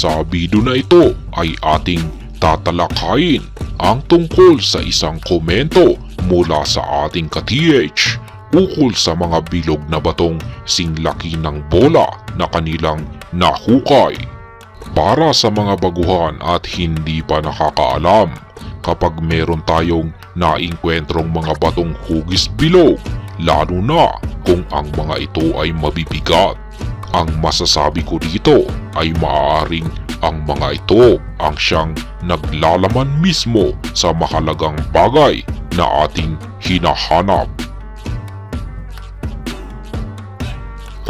Sa video na ito ay ating tatalakayin ang tungkol sa isang komento mula sa ating ka-TH ukol sa mga bilog na batong singlaki ng bola na kanilang nahukay. Para sa mga baguhan at hindi pa nakakaalam, kapag meron tayong naingkwentrong mga batong hugis bilog, lalo na kung ang mga ito ay mabibigat. Ang masasabi ko dito ay maaaring ang mga ito ang siyang naglalaman mismo sa mahalagang bagay na ating hinahanap.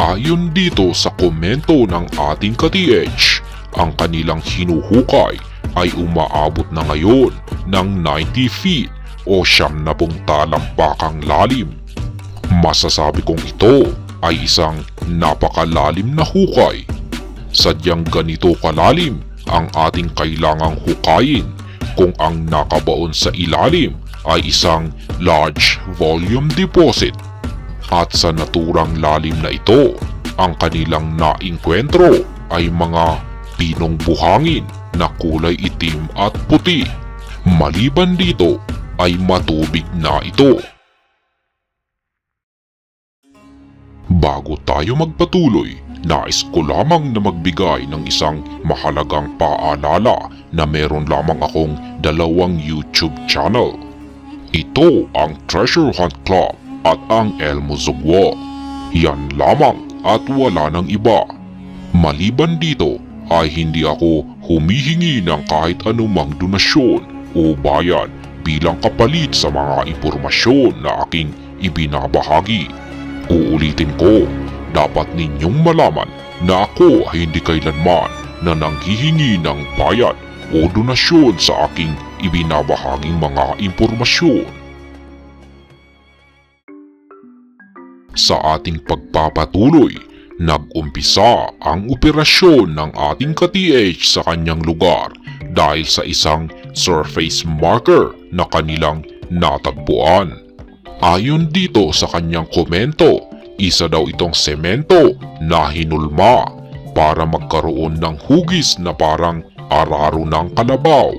Ayon dito sa komento ng ating ka-TH, ang kanilang hinuhukay ay umaabot na ngayon ng 90 feet o siyam na pong talampakang lalim. Masasabi kong ito ay isang napakalalim na hukay. Sadyang ganito kalalim ang ating kailangang hukayin kung ang nakabaon sa ilalim ay isang large volume deposit. At sa naturang lalim na ito, ang kanilang naingkwentro ay mga pinong buhangin na kulay itim at puti. Maliban dito ay matubig na ito. Bago tayo magpatuloy, nais ko lamang na magbigay ng isang mahalagang paalala na meron lamang akong dalawang YouTube channel. Ito ang Treasure Hunt Club at ang Elmo Zugwo. Yan lamang at wala ng iba. Maliban dito ay hindi ako humihingi ng kahit anumang donasyon o bayad bilang kapalit sa mga impormasyon na aking ibinabahagi. Uulitin ko, dapat ninyong malaman na ako ay hindi kailanman na nanghihingi ng bayad o donasyon sa aking ibinabahaging mga impormasyon. Sa ating pagpapatuloy, nag-umpisa ang operasyon ng ating ka-TH sa kanyang lugar dahil sa isang surface marker na kanilang natagpuan. Ayon dito sa kanyang komento, isa daw itong semento na hinulma para magkaroon ng hugis na parang araro ng kalabaw.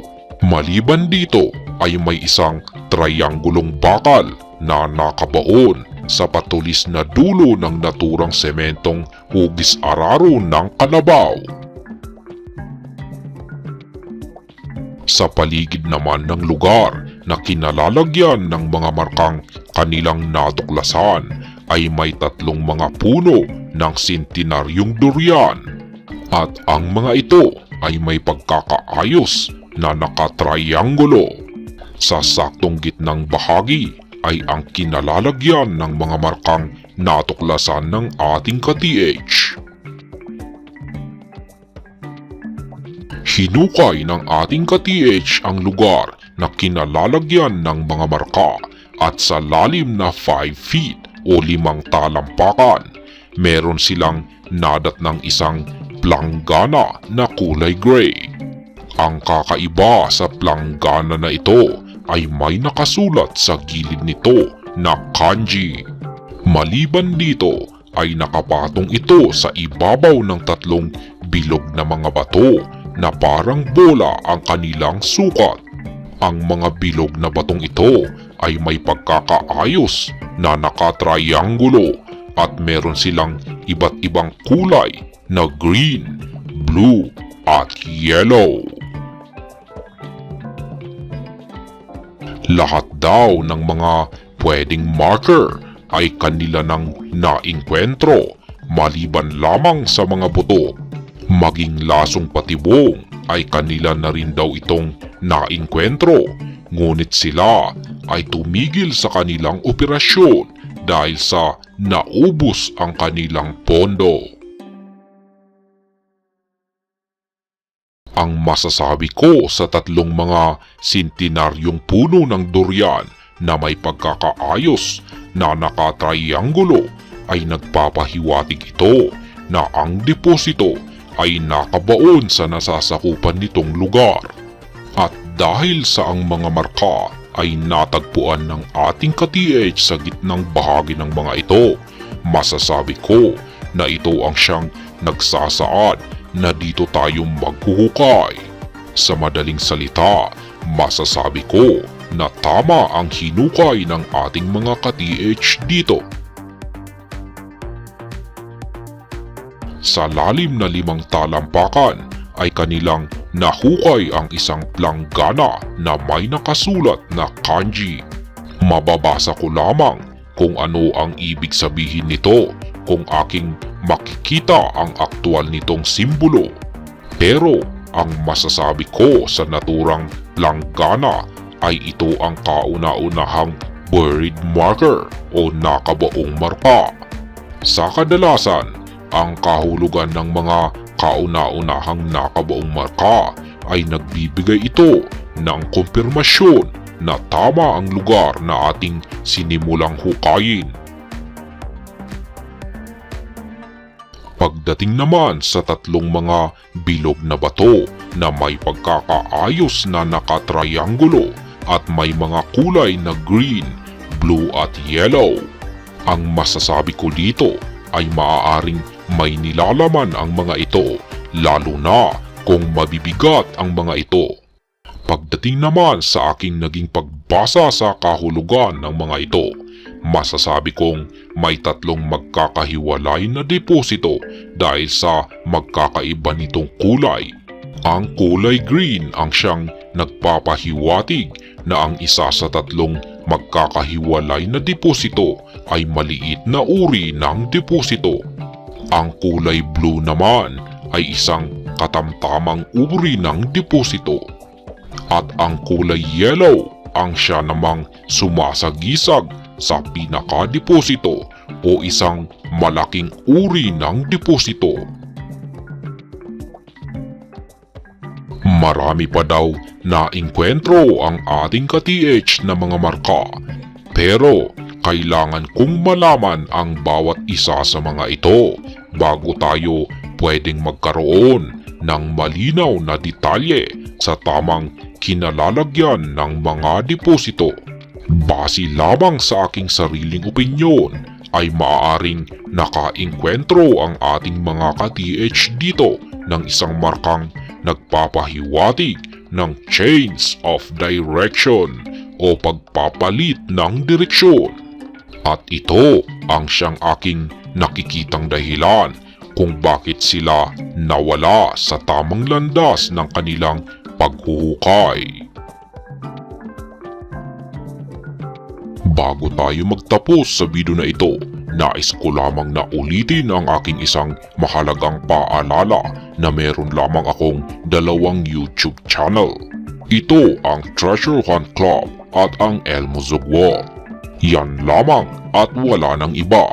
Maliban dito ay may isang triangulong bakal na nakabaon sa patulis na dulo ng naturang sementong hugis araro ng kalabaw. Sa paligid naman ng lugar na kinalalagyan ng mga markang kanilang natuklasan ay may tatlong mga puno ng centenaryong durian at ang mga ito ay may pagkakaayos na nakatriangulo. Sa saktong gitnang bahagi ay ang kinalalagyan ng mga markang natuklasan ng ating ka-TH. Hinukay ng ating ka-TH ang lugar na kinalalagyan ng mga marka at sa lalim na 5 feet o limang talampakan, meron silang nadat ng isang planggana na kulay gray. Ang kakaiba sa planggana na ito ay may nakasulat sa gilid nito na kanji. Maliban dito ay nakapatong ito sa ibabaw ng tatlong bilog na mga bato na parang bola ang kanilang sukat. Ang mga bilog na batong ito ay may pagkakaayos na nakatriangulo at meron silang iba't ibang kulay na green, blue at yellow. Lahat daw ng mga pwedeng marker ay kanila nang naingkwentro maliban lamang sa mga buto. Maging lasong patibong ay kanila na rin daw itong naingkwentro ngunit sila ay tumigil sa kanilang operasyon dahil sa naubos ang kanilang pondo. Ang masasabi ko sa tatlong mga sintenaryong puno ng durian na may pagkakaayos na nakatriangulo ay nagpapahiwatig ito na ang deposito ay nakabaon sa nasasakupan nitong lugar. At dahil sa ang mga marka ay natagpuan ng ating ka-TH sa gitnang bahagi ng mga ito, masasabi ko na ito ang siyang nagsasaad na dito tayo maghuhukay. Sa madaling salita, masasabi ko na tama ang hinukay ng ating mga ka-TH dito. Sa lalim na limang talampakan ay kanilang nahukay ang isang planggana na may nakasulat na kanji. Mababasa ko lamang kung ano ang ibig sabihin nito kung aking makikita ang aktwal nitong simbolo. Pero ang masasabi ko sa naturang planggana ay ito ang kauna-unahang buried marker o nakabaong marka. Sa kadalasan, ang kahulugan ng mga kauna-unahang nakabaong marka ay nagbibigay ito ng kumpirmasyon na tama ang lugar na ating sinimulang hukayin. Pagdating naman sa tatlong mga bilog na bato na may pagkakaayos na nakatriangulo at may mga kulay na green, blue at yellow. Ang masasabi ko dito ay maaaring may nilalaman ang mga ito lalo na kung mabibigat ang mga ito. Pagdating naman sa aking naging pagbasa sa kahulugan ng mga ito, masasabi kong may tatlong magkakahiwalay na deposito dahil sa magkakaiba nitong kulay. Ang kulay green ang siyang nagpapahiwatig na ang isa sa tatlong magkakahiwalay na deposito ay maliit na uri ng deposito. Ang kulay blue naman ay isang katamtamang uri ng deposito. At ang kulay yellow ang siya namang sumasagisag sa pinaka-deposito o isang malaking uri ng deposito. Marami pa daw na inkwentro ang ating ka-TH na mga marka pero kailangan kong malaman ang bawat isa sa mga ito bago tayo pwedeng magkaroon ng malinaw na detalye sa tamang kinalalagyan ng mga deposito. Base lamang sa aking sariling opinyon ay maaaring nakainkwentro ang ating mga ka-TH dito ng isang markang nagpapahiwatig ng change of direction o pagpapalit ng direksyon. At ito ang siyang aking nakikitang dahilan kung bakit sila nawala sa tamang landas ng kanilang paghuhukay. Bago tayo magtapos sa video na ito, nais ko lamang na ulitin ang aking isang mahalagang paalala na meron lamang akong dalawang YouTube channel. Ito ang Treasure Hunt Club at ang Elmo Zugwal. Yan lamang at wala nang iba.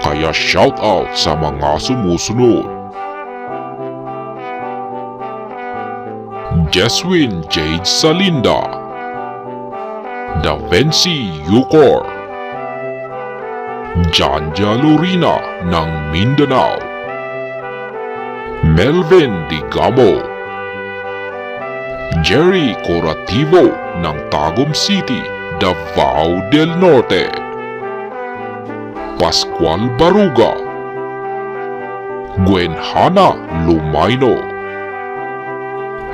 Kaya shoutout sa mga sumusunod. Jeswin Jade Salinda. Da Vinci Yucor. Janja Lorina ng Mindanao. Melvin Digamo. Jerry Corativo ng Tagum City, Davao del Norte Pascual Baruga Gwen Hana Lumaino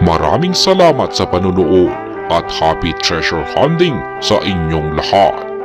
Maraming salamat sa panunood at happy treasure hunting sa inyong lahat.